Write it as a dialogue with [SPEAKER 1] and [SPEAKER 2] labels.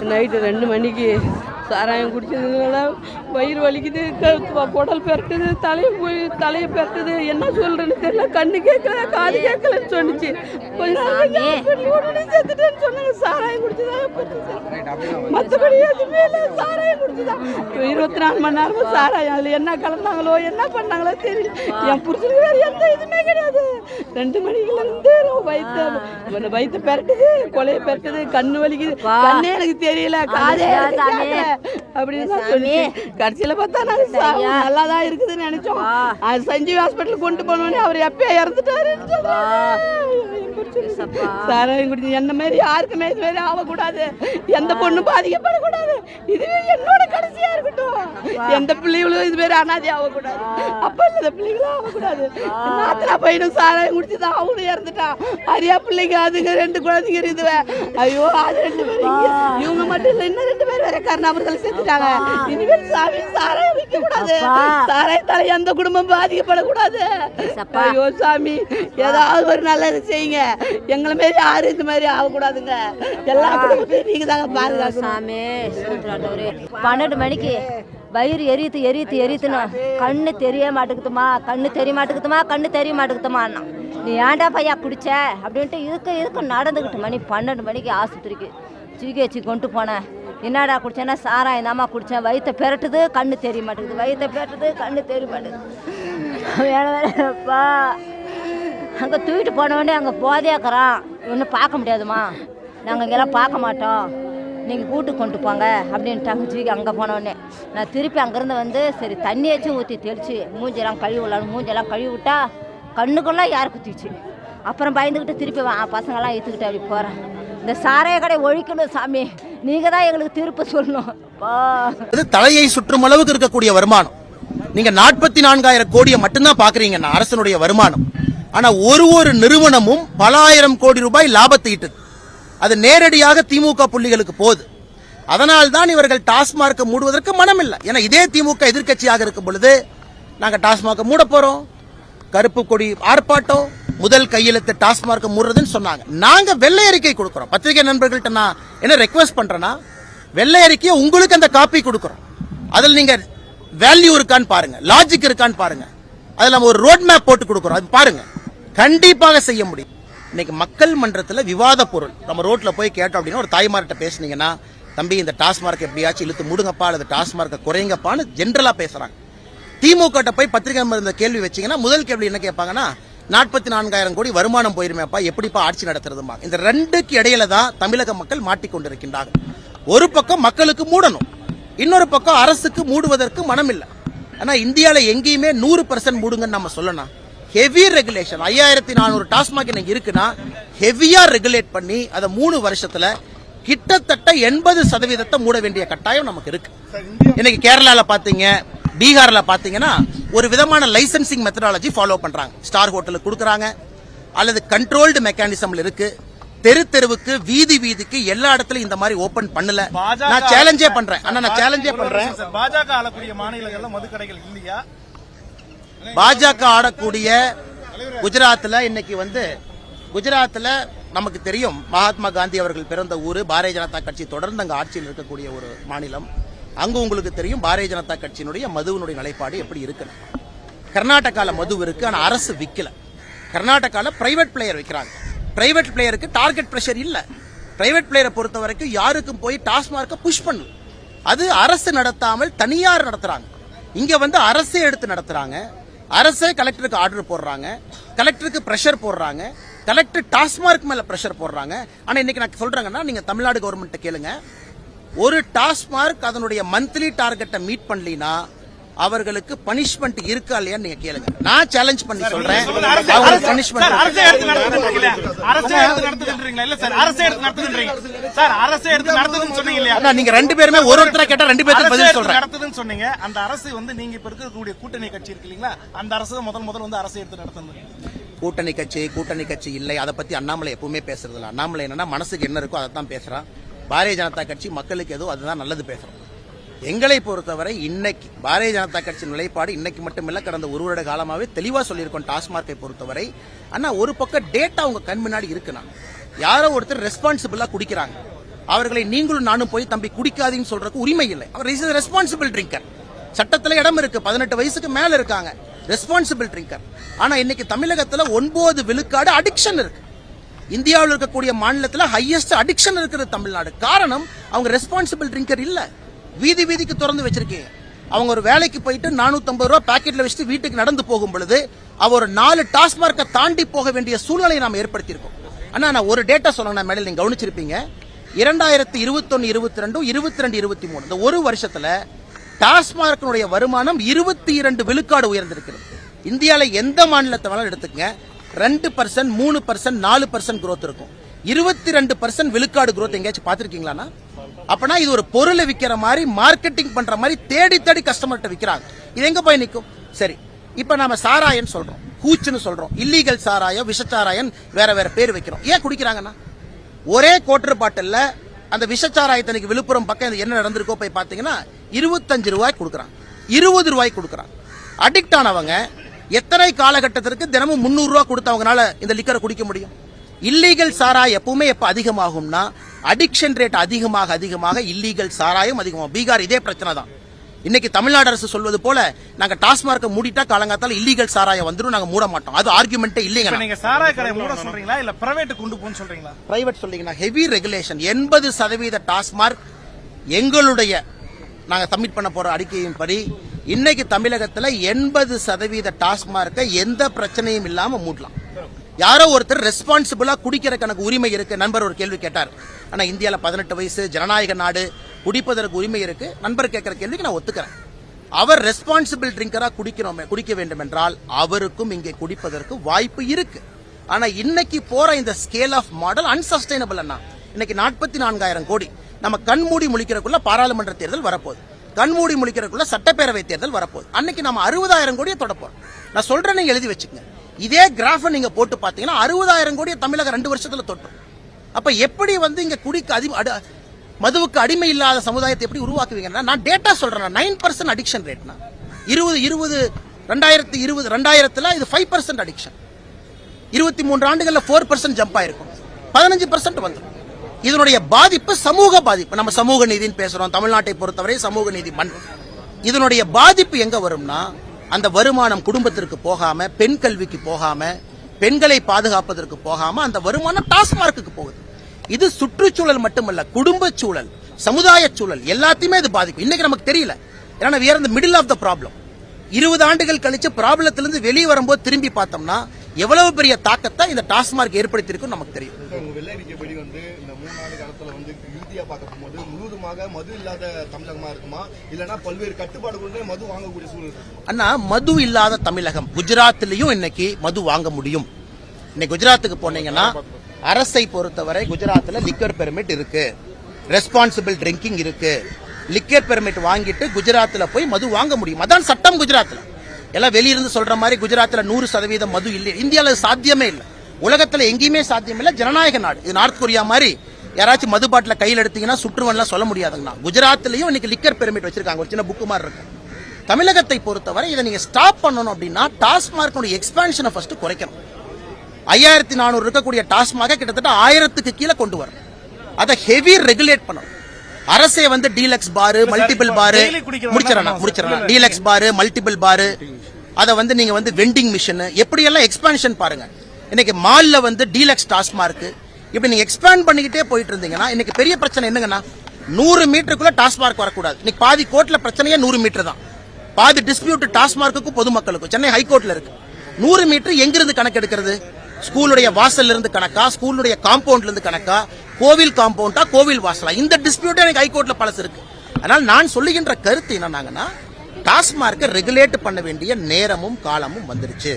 [SPEAKER 1] Night ரெண்டு மணிக்கு சாராயம் குடிச்சதுனால வயிறு வலிக்குது குடல் பெரட்டுது தலையை போய் தலையை பெரட்டுது. என்ன சொல்றேன்னு தெரியல. கண்ணு கேட்கல காது கேட்கலன்னு சொன்னுச்சு. கொஞ்ச நாள் செத்துட்டேன்னு சொன்னாங்க. சாராயம் குடிச்சதாக மற்றபடி எதுவுமே இல்லை. சாராயம் குடிச்சுதான் இருபத்தி நாலு மணி நேரமும் சாராயம். அதில் என்ன கலந்தாங்களோ என்ன பண்ணாங்களோ தெரியல. என் புருஷனுக்கு வேறு எந்த இதுவுமே கிடையாது. ரெண்டு மணிக்குல இருந்து வயிற்று வயிற்று பெரட்டுது கொலையை பெரட்டுது கண்ணு வலிக்குது. கண்ணே எனக்கு தெரியல காதே. அப்படின்னு சொல்லிச்சு கடைசியில் பார்த்தா நாங்கள் நல்லா தான் இருக்குதுன்னு நினைச்சோம். சஞ்சீவ் ஹாஸ்பிட்டல் கொண்டு போனோடனே அவர் எப்பயே இறந்துட்டாருன்னு சாராயம் குடிச்சு என்ன மாதிரி யாருக்குமே இது மாதிரி ஆகக்கூடாது. எந்த பொண்ணும் பாதிக்கப்படக்கூடாது. இதுவே என்னோட கடைசியா இருக்கட்டும். எந்த பிள்ளைகளும் இது மாதிரி அனாதி ஆகக்கூடாது. அப்ப இல்லாத பிள்ளைகளும் ஆகக்கூடாது. நாத்தனா பையனும் சாராயம் குடிச்சுதான் அவனும் இறந்துட்டான் அரியா பிள்ளைங்க அதுங்க ரெண்டு குழந்தைங்க இருக்குது ஐயோ அது ரெண்டு பேரும். இவங்க மட்டும் இல்ல இன்னும் ரெண்டு பேர் வேற கருணாபுரத்தில் செத்துட்டாங்க இனிமேல் சாமி சாராயம் விற்க கூடாது சாராயத்தால எந்த குடும்பம் பாதிக்கப்படக்கூடாது. ஐயோ சாமி ஏதாவது ஒரு நல்லது செய்யுங்க. எங்களை மாரி யாரும் இந்த மாதிரி ஆகக்கூடாதுங்க. எல்லா குடும்பத்தையும் நீங்க தாங்க பாதுகாக்கணும்.
[SPEAKER 2] சாமி பன்னெண்டு மணிக்கு வயிறு எரியுது எரியுது எரியுதுன்னு. கண்ணு தெரிய மாட்டேங்குதுமா? கண்ணு தெரிய மாட்டேங்குதுமா? கண்ணு தெரிய மாட்டேங்குதுமா நீ ஏன்டா பையா குடிச்ச அப்படின்ட்டு இதுக்கு இதுக்கு நடந்துக்கிட்டு மணி பன்னெண்டு மணிக்கு ஆஸ்பத்திரிக்கு. ஜிஹெச்சு கொண்டு போனேன். என்னடா குடிச்சேன்னா சாராயம் தாம்மா குடித்தேன் வயிற்ற பெரட்டுது கண்ணு தெரிய மாட்டேங்குது. வயிற்ற பெரட்டுது கண்ணு தெரிய மாட்டேங்குது. வேலை வேறப்பா அங்கே தூக்கிட்டு போனவொடனே அங்கே போதையாக்குறான் ஒன்றும் பார்க்க முடியாதுமா நாங்கள் இங்கெல்லாம் பார்க்க மாட்டோம். நீங்கள் கூட்டு கொண்டு போங்க அப்படின்ட்டாங்க ஜீவிக்கு அங்கே போனோடனே நான் திருப்பி அங்கேருந்து வந்து சரி தண்ணியாச்சும் ஊற்றி தெளித்து மூஞ்செல்லாம் கழுவி விடலான்னு மூஞ்செல்லாம் கழுவி விட்டா கண்ணுக்குள்ளே யார் குத்திச்சு அப்புறம் பயந்துக்கிட்டு திருப்பி வா பசங்களாம் ஏற்றுக்கிட்டு அப்படி போகிறேன் இந்த சாராய கடை ஒழிக்கணும் சாமி. நீங்கள் தான் எங்களுக்கு தீர்ப்பு சொல்லணும். பா
[SPEAKER 3] தலையை சுற்றும் அளவுக்கு இருக்கக்கூடிய வருமானம். நீங்க நாற்பத்தி நான்காயிரம் கோடியை மட்டும்தான் பாக்குறீங்கன்னா அரசனுடைய வருமானம். ஆனா ஒரு ஒரு நிறுவனமும் பல ஆயிரம் கோடி ரூபாய் லாபத்தை ஈட்டுது. அது நேரடியாக திமுக புள்ளிகளுக்கு போகுது. அதனால் தான் இவர்கள் டாஸ்மார்க்கை மூடுவதற்கு மனம் இல்லை ஏன்னா இதே திமுக எதிர்க்கட்சியாக இருக்கும் பொழுது நாங்கள் டாஸ்மாக மூட போறோம். கருப்பு கொடி ஆர்ப்பாட்டம். முதல் கையெழுத்து டாஸ்மார்க் மூடுறதுன்னு சொன்னாங்க. நாங்க வெள்ளை அறிக்கை கொடுக்குறோம். பத்திரிகை நண்பர்கள்ட்ட நான் என்ன ரெக்வஸ்ட் பண்றேன்னா வெள்ளை அறிக்கையை உங்களுக்கு அந்த காப்பி கொடுக்குறோம். அதில் நீங்க வேல்யூ இருக்கான்னு பாருங்க லாஜிக் இருக்கான்னு பாருங்க. அதில் நம்ம ஒரு ரோட் மேப் போட்டு கொடுக்குறோம். அது பாருங்க. கண்டிப்பாக செய்ய முடியும். இன்னைக்கு மக்கள் மன்றத்தில் விவாத பொருள். நம்ம ரோட்டில் போய் கேட்டோம் அப்படின்னா ஒரு தாய்மார்கிட்ட பேசுனீங்கன்னா தம்பி இந்த டாஸ்மார்க் எப்படியாச்சும் இழுத்து முடுங்கப்பா அல்லது டாஸ்மார்க்கை குறைங்கப்பான்னு ஜென்ரலாக பேசுகிறாங்க திமுக போய் பத்திரிகை இருந்த கேள்வி வச்சிங்கன்னா முதல் கேள்வி என்ன கேட்பாங்கன்னா நாற்பத்தி நான்காயிரம் கோடி வருமானம் போயிருமேப்பா எப்படிப்பா ஆட்சி நடத்துறதுமா? இந்த ரெண்டுக்கு இடையில தான் தமிழக மக்கள் மாட்டிக்கொண்டிருக்கின்றார்கள். ஒரு பக்கம் மக்களுக்கு மூடணும் இன்னொரு பக்கம் அரசுக்கு மூடுவதற்கு மனம் இல்லை ஆனா இந்தியால எங்கேயுமே நூறு பர்சன்ட் மூடுங்கன்னு நம்ம சொல்லணும். ஹெவி ரெகுலேஷன் ஐயாயிரத்தி நானூறு டாஸ்மாக் இன்னைக்கு இருக்குன்னா ஹெவியா ரெகுலேட் பண்ணி அதை மூணு வருஷத்துல கிட்டத்தட்ட எண்பது சதவீதத்தை மூட வேண்டிய கட்டாயம் நமக்கு இருக்கு. இன்னைக்கு கேரளால பாத்தீங்க பீகார்ல பாத்தீங்கன்னா ஒரு விதமான லைசன்சிங் மெத்தடாலஜி ஃபாலோ பண்றாங்க. ஸ்டார் ஹோட்டலுக்கு கொடுக்குறாங்க. அல்லது கண்ட்ரோல்டு மெக்கானிசம்ல இருக்கு. தெரு தெருவுக்கு வீதி வீதிக்கு எல்லா இடத்துலயும் இந்த மாதிரி ஓபன் பண்ணல. நான் சேலஞ்சே பண்றேன். அண்ணா நான் சேலஞ்சே பண்றேன்.
[SPEAKER 4] பாஜக ஆளக்கூடிய மாநிலங்கள்ல மதுக்கடைகள் இல்லையா?
[SPEAKER 3] பாஜக ஆடக்கூடிய குஜராத்ல இன்னைக்கு வந்து குஜராத்ல நமக்கு தெரியும் மகாத்மா காந்தி அவர்கள் பிறந்த ஊரு பாரதிய ஜனதா கட்சி தொடர்ந்து அங்க ஆட்சியில் இருக்கக்கூடிய ஒரு மாநிலம். அங்கு உங்களுக்கு தெரியும் பாரதிய ஜனதா கட்சியினுடைய மதுவினுடைய நிலைப்பாடு எப்படி இருக்குன்னு. கர்நாடகால மது இருக்கு ஆனால் அரசு விற்கல கர்நாடகால பிரைவேட் பிளேயர் விற்கிறாங்க பிரைவேட் பிளேயருக்கு டார்கெட் ப்ரெஷர் இல்லை. பிரைவேட் பிளேயரை பொறுத்த வரைக்கும் யாருக்கும் போய் டாஸ்மார்க்கை புஷ் பண்ணு அது அரசு நடத்தாமல் தனியார் நடத்துறாங்க. இங்க வந்து அரசே எடுத்து நடத்துறாங்க. அரசே கலெக்டருக்கு ஆர்டர் போடுறாங்க. கலெக்டருக்கு ப்ரெஷர் போடுறாங்க. கலெக்டர் டாஸ்மார்க் மேல ப்ரெஷர் போடுறாங்க. ஆனா இன்னைக்கு நான் சொல்றேங்கன்னா நீங்க தமிழ்நாடு கவர்மெண்ட்டை கேளுங்க. ஒரு டாஸ்மார்க் அதனுடைய மந்த்லி டார்கெட்டை மீட் பண்ணலினா அவர்களுக்கு பனிஷ்மெண்ட் இருக்கா இல்லையான்னு நீங்க கேளுங்க. நான் சேலஞ்ச் பண்ணி சொல்றேன். அவங்களுக்கு பனிஷ்மெண்ட்
[SPEAKER 4] அரசே எடுத்து நடத்துதுன்றீங்களா? அரசே எடுத்து நடத்துதுன்றீங்களா? இல்ல சார், அரசே எடுத்து நடத்துதுன்றீங்க. சார், அரசே எடுத்து நடத்துதுன்னு சொன்னீங்க இல்லையா?
[SPEAKER 3] நீங்க ரெண்டு பேருமே ஒரு ஒருத்தர கேட்டா ரெண்டு பேருக்கு
[SPEAKER 4] அரசே
[SPEAKER 3] பதில் சொல்றேன்.
[SPEAKER 4] நடத்துதுன்னு சொன்னீங்க. அந்த அரசு வந்து நீங்க இப்ப இருக்கக்கூடிய கூட்டணி கட்சி இருக்கு இல்லீங்களா? அந்த அரசு முதல் முதல் வந்து அரசு எடுத்து நடத்துது.
[SPEAKER 3] கூட்டணி கட்சி கூட்டணி கட்சி இல்லை. அதை பத்தி அண்ணாமலை எப்பவுமே பேசுறது இல்ல அண்ணாமலை என்னன்னா மனசுக்கு என்ன இருக்கோ அதை தான் பேசுறான். பாரதிய ஜனதா கட்சி மக்களுக்கு ஏதோ அதுதான் நல்லது பேசுறோம். எங்களை பொறுத்தவரை இன்னைக்கு பாரதிய ஜனதா கட்சி நிலைப்பாடு இன்னைக்கு மட்டுமில்ல கடந்த ஒரு வருட காலமாகவே தெளிவாக சொல்லியிருக்கோம் டாஸ்மார்க்கை பொறுத்தவரை. ஆனால் ஒரு பக்கம் டேட்டா உங்க கண் முன்னாடி இருக்குண்ணா யாரோ ஒருத்தர் ரெஸ்பான்சிபிளாக குடிக்கிறாங்க. அவர்களை நீங்களும் நானும் போய் தம்பி குடிக்காதீங்கன்னு சொல்றதுக்கு உரிமை இல்லை. அவர் இஸ் ரெஸ்பான்சிபிள் ட்ரிங்கர் சட்டத்தில் இடம் இருக்கு பதினெட்டு வயசுக்கு மேல இருக்காங்க. ரெஸ்பான்சிபிள் ட்ரிங்கர் ஆனா இன்னைக்கு தமிழகத்துல ஒன்பது விழுக்காடு அடிக்ஷன் இருக்கு. இந்தியாவில் இருக்கக்கூடிய மாநிலத்தில் ஹையஸ்ட் அடிக்ஷன் இருக்கிறது தமிழ்நாடு. காரணம் அவங்க ரெஸ்பான்சிபிள் ட்ரிங்கர் இல்லை. வீதி வீதிக்கு திறந்து வச்சிருக்கீங்க அவங்க ஒரு வேலைக்கு போயிட்டு 450 ரூபாய் பாக்கெட்ல வச்சுட்டு வீட்டுக்கு நடந்து போகும் பொழுது அவர் ஒரு நாலு டாஸ்மார்க்கை தாண்டி போக வேண்டிய சூழ்நிலையை நாம் ஏற்படுத்தியிருக்கோம். ஆனால் நான் ஒரு டேட்டா சொல்லணும் மேலே நீங்க கவனிச்சிருப்பீங்க. இரண்டாயிரத்தி இருபத்தொன்னு இருபத்தி ரெண்டும் இருபத்தி ரெண்டு இருபத்தி மூணு இந்த ஒரு வருஷத்துல டாஸ்மார்க்கினுடைய வருமானம் இருபத்தி இரண்டு விழுக்காடு உயர்ந்திருக்கிறது. இந்தியாவில் எந்த மாநிலத்தை வேணாலும் எடுத்துக்கங்க. ரெண்டு பர்சன்ட் மூணு பர்சன்ட் நாலு பர்சன்ட் க்ரோத் இருக்கும். இருபத்தி ரெண்டு பர்சன்ட் விழுக்காடு குரோத் எங்கேயாச்சும் பார்த்துருக்கீங்களாண்ணா? அப்பனா இது ஒரு பொருளை விற்கிற மாதிரி மார்க்கெட்டிங் பண்ற மாதிரி தேடி தேடி கஸ்டமர்கிட்ட விற்கிறாங்க இது எங்க போய் நிற்கும் சரி இப்ப நாம சாராயம் சொல்றோம். கூச்சுன்னு சொல்றோம். இல்லீகல் சாராயம் விஷச்சாராயம் வேற வேற பேர் வைக்கிறோம். ஏன் குடிக்கிறாங்கன்னா ஒரே கோட்டர் பாட்டில்ல அந்த விஷச்சாராயத்தனைக்கு விழுப்புரம் பக்கம் இது என்ன நடந்திருக்கோ போய் பார்த்தீங்கன்னா இருபத்தஞ்சு ரூபாய் கொடுக்குறாங்க. இருபது ரூபாய் கொடுக்குறாங்க. அடிக்ட் ஆனவங்க எத்தனை காலகட்டத்திற்கு தினமும் முந்நூறு ரூபாய் கொடுத்து அவங்களால இந்த லிக்கரை குடிக்க முடியும்? இல்லீகல் சாராயம் எப்பவுமே எப்ப அதிகமாகும்னா அடிக்ஷன் ரேட் அதிகமாக அதிகமாக இல்லீகல் சாராயம் அதிகமாகும். பீகார் இதே பிரச்சனை தான். இன்னைக்கு தமிழ்நாடு அரசு சொல்வது போல நாங்க டாஸ்மார்க்கை மூடிட்டா காலங்காத்தால இல்லீகல் சாராயம் வந்துரும் நாங்க மூட மாட்டோம். அது ஆர்குமெண்ட்டே இல்லைங்க
[SPEAKER 4] நீங்க சாராய கடை மூட சொல்றீங்களா? இல்ல பிரைவேட் கொண்டு போன்னு சொல்றீங்களா?
[SPEAKER 3] பிரைவேட் சொல்றீங்கன்னா ஹெவி ரெகுலேஷன் எண்பது சதவீத டாஸ்மார்க் எங்களுடைய நாங்க சப்மிட் பண்ண போற அறிக்கையின் படி இன்னைக்கு தமிழகத்துல எண்பது சதவீத டாஸ்மார்க்கை எந்த பிரச்சனையும் இல்லாம மூடலாம். யாரோ ஒருத்தர் ரெஸ்பான்சிபிளா குடிக்கிற எனக்கு உரிமை இருக்கு நண்பர் ஒரு கேள்வி கேட்டார். ஆனா இந்தியால பதினெட்டு வயசு ஜனநாயக நாடு குடிப்பதற்கு உரிமை இருக்கு நண்பர் கேட்கிற கேள்விக்கு நான் ஒத்துக்கிறேன். அவர் ரெஸ்பான்சிபிள் ட்ரிங்கரா குடிக்கிறோம் குடிக்க வேண்டும் என்றால் அவருக்கும் இங்கே குடிப்பதற்கு வாய்ப்பு இருக்கு. ஆனா இன்னைக்கு போற இந்த ஸ்கேல் ஆஃப் மாடல் அன்சஸ்டைனபிள் அண்ணா. இன்னைக்கு நாற்பத்தி நான்காயிரம் கோடி. நம்ம கண்மூடி முழிக்கிறதுக்குள்ள பாராளுமன்ற தேர்தல் வரப்போகுது. கண்மூடி முழிக்கிறதுக்குள்ள சட்டப்பேரவை தேர்தல் வரப்போகுது. அன்னைக்கு நம்ம அறுபதாயிரம் கோடியை தொடப்போம் நான் சொல்றேன் நீங்க எழுதி வச்சுக்கங்க. இதே கிராஃபை நீங்க போட்டு பார்த்தீங்கன்னா அறுபதாயிரம் கோடியை தமிழகம் ரெண்டு வருஷத்துல தொட்டோம். அப்ப எப்படி வந்து இங்க குடிக்கு அதி மதுவுக்கு அடிமை இல்லாத சமுதாயத்தை எப்படி உருவாக்குவீங்கன்னா நான் டேட்டா சொல்றேன் நைன் பர்சன்ட் அடிக்ஷன் ரேட்னா இருபது இருபது ரெண்டாயிரத்தி இருபது ரெண்டாயிரத்துல இது ஃபைவ் பர்சன்ட் அடிக்ஷன் இருபத்தி மூன்று ஆண்டுகளில் ஃபோர் பர்சன்ட் ஜம்ப் ஆயிருக்கும். பதினஞ்சு பர்சன்ட் வந்துடும். இதனுடைய பாதிப்பு சமூக பாதிப்பு. நம்ம சமூக நீதின்னு பேசுறோம். தமிழ்நாட்டை பொறுத்தவரை சமூக நீதி மண். இதனுடைய பாதிப்பு எங்க வரும்னா அந்த வருமானம் குடும்பத்திற்கு போகாம பெண் கல்விக்கு போகாம பெண்களை பாதுகாப்பதற்கு போகாம அந்த வருமானம் டாஸ்மார்க்கு போகுது. இது சுற்றுச்சூழல் மட்டுமல்ல குடும்ப சூழல் சமுதாய சூழல் எல்லாத்தையுமே இது பாதிக்கும். இன்னைக்கு நமக்கு தெரியல. ஏன்னா we are of the problem இருபது ஆண்டுகள் கழிச்சு ப்ராப்ளத்திலிருந்து வெளியே வரும்போது திரும்பி பார்த்தோம்னா எவ்வளவு பெரிய தாக்கத்தை இந்த டாஸ்மார்க் ஏற்படுத்தியிருக்கும் நமக்கு தெரியும்.
[SPEAKER 5] வந்து இந்த மூணு காலத்துல வந்து இறுதியா பார்க்க போகும்போது முழுவதுமாக மது இல்லாத தமிழகமா இருக்குமா? இல்லனா பல்வேறு கட்டுப்பாடுகளுடன் மது வாங்கக்கூடிய சூழல்
[SPEAKER 3] அண்ணா மது இல்லாத தமிழகம். குஜராத்லயும் இன்னைக்கு மது வாங்க முடியும். இன்னைக்கு குஜராத்துக்கு போனீங்கன்னா அரசை பொறுத்தவரை குஜராத்ல லிக்கர் பெர்மிட் இருக்கு. ரெஸ்பான்சிபிள் ட்ரிங்கிங் இருக்கு. லிக்கர் பெர்மிட் வாங்கிட்டு குஜராத்ல போய் மது வாங்க முடியும். அதான் சட்டம் குஜராத்ல எல்லாம் வெளியிருந்து சொல்ற மாதிரி குஜராத்தில் நூறு சதவீதம் மது இல்லை. இந்தியாவில் சாத்தியமே இல்லை. உலகத்தில் எங்கேயுமே சாத்தியம் இல்லை. ஜனநாயக நாடு. இது நார்த் கொரியா மாதிரி யாராச்சும் மது பாட்டில் கையில் எடுத்தீங்கன்னா சுற்றுவன்லாம் சொல்ல முடியாதுங்கண்ணா. குஜராத்லையும் இன்னைக்கு லிக்கர் பெர்மிட் வச்சிருக்காங்க. ஒரு சின்ன புக்கு மாதிரி இருக்கு. தமிழகத்தை பொறுத்தவரை இதை நீங்கள் ஸ்டாப் பண்ணணும் அப்படின்னா டாஸ்மார்க்கோட எக்ஸ்பான்ஷனை ஃபர்ஸ்ட் குறைக்கணும். ஐயாயிரத்தி நானூறு இருக்கக்கூடிய டாஸ்மாக கிட்டத்தட்ட ஆயிரத்துக்கு கீழே கொண்டு வரணும். அதை ஹெவி ரெகுலேட் பண்ணணும். அரசே வந்து டீலக்ஸ் பாரு மல்டிபிள் பாரு.
[SPEAKER 4] என்ன
[SPEAKER 3] முடிச்சிடறேன் டீலக்ஸ் பாரு மல்டிபிள் பாரு. அதை வந்து நீங்க வந்து வெண்டிங் மிஷின் எப்படி எல்லாம் எக்ஸ்பான்ஷன் பாருங்க. இன்னைக்கு மால்ல வந்து டீலக்ஸ் டாஸ்மார்க் இப்படி நீங்க எக்ஸ்பேண்ட் பண்ணிக்கிட்டே போயிட்டு இருந்தீங்கன்னா இன்னைக்கு பெரிய பிரச்சனை என்னங்கன்னா நூறு மீட்டருக்குள்ள டாஸ்மார்க் வரக்கூடாது. இன்னைக்கு பாதி கோர்ட்ல பிரச்சனையே நூறு மீட்டர் தான். பாதி டிஸ்பியூட் டாஸ்மார்க்குக்கும் பொதுமக்களுக்கும். சென்னை ஹைகோர்ட்ல இருக்கு. நூறு மீட்டர் எங்கிருந்து கணக்கு எடுக்கிறது ஸ்கூலுடைய வாசல்ல இருந்து கணக்கா ஸ்கூலுடைய காம்பவுண்ட்ல இருந்து கணக்கா கோவில் காம்பவுண்டா கோவில் வாசலா? இந்த டிஸ்பியூட் எனக்கு ஹைகோர்ட்ல பழசு இருக்கு. அதனால் நான் சொல்லுகின்ற கருத்து என்னன்னாங்கன்னா டாஸ்மார்க்கை ரெகுலேட் பண்ண வேண்டிய நேரமும் காலமும் வந்துருச்சு.